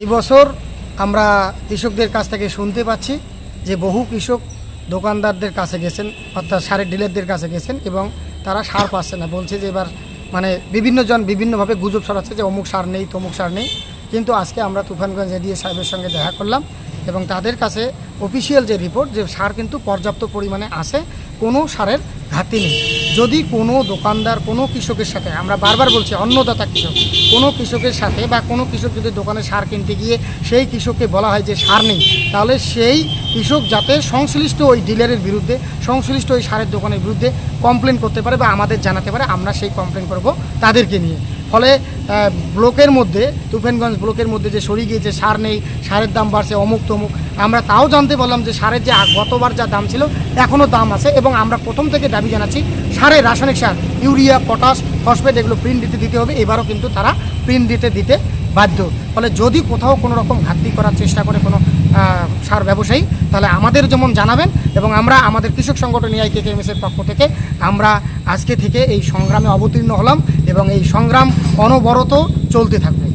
এই বছর আমরা কৃষকদের কাছ থেকে শুনতে পাচ্ছি যে বহু কৃষক দোকানদারদের কাছে গেছেন, অর্থাৎ সারের ডিলারদের কাছে গেছেন এবং তারা সার পাচ্ছে না। বলছে যে এবার মানে বিভিন্ন জন বিভিন্নভাবে গুজব ছড়াচ্ছে যে অমুক সার নেই, তমুক সার নেই। কিন্তু আজকে আমরা তুফানগঞ্জ এডিএ সাহেবের সঙ্গে দেখা করলাম এবং তাদের কাছে অফিসিয়াল যে রিপোর্ট যে সার কিন্তু পর্যাপ্ত পরিমাণে আছে, কোনো সারের ঘাটতি নেই। যদি কোনো দোকানদার কোনো কৃষকের সাথে, আমরা বারবার বলছি অন্নদাতা কৃষক, কোনো কৃষকের সাথে বা কোনো কৃষক যদি দোকানে সার কিনতে গিয়ে সেই কৃষককে বলা হয় যে সার নেই, তাহলে সেই কৃষক যাতে সংশ্লিষ্ট ওই ডিলারের বিরুদ্ধে, সংশ্লিষ্ট ওই সারের দোকানের বিরুদ্ধে কমপ্লেন করতে পারে বা আমাদের জানাতে পারে, আমরা সেই কমপ্লেন করব তাদেরকে নিয়ে। ফলে ব্লকের মধ্যে, তুফানগঞ্জ ব্লকের মধ্যে যে সরিয়ে গিয়েছে, সার নেই, সারের দাম বাড়ছে, অমুক তমুক। আমরা তাও জানতে পারলাম যে সারের যে গতবার যা দাম ছিল এখনও দাম আছে এবং আমরা প্রথম থেকে দাবি জানাচ্ছি, সারের রাসায়নিক সার, ইউরিয়া, পটাশ ফসফেট, এগুলো প্রিন্ট দিতে দিতে হবে। এবারও কিন্তু তারা প্রিন্ট দিতে দিতে বাধ্য। ফলে যদি কোথাও কোনো রকম ঘাটতি করার চেষ্টা করে কোনো সার ব্যবসায়ী, তাহলে আমাদের যেমন জানাবেন এবং আমরা আমাদের কৃষক সংগঠন এআই কে এর পক্ষ থেকে আমরা আজকে থেকে এই সংগ্রামে অবতীর্ণ হলাম এবং এই সংগ্রাম অনবরত চলতে থাকবে।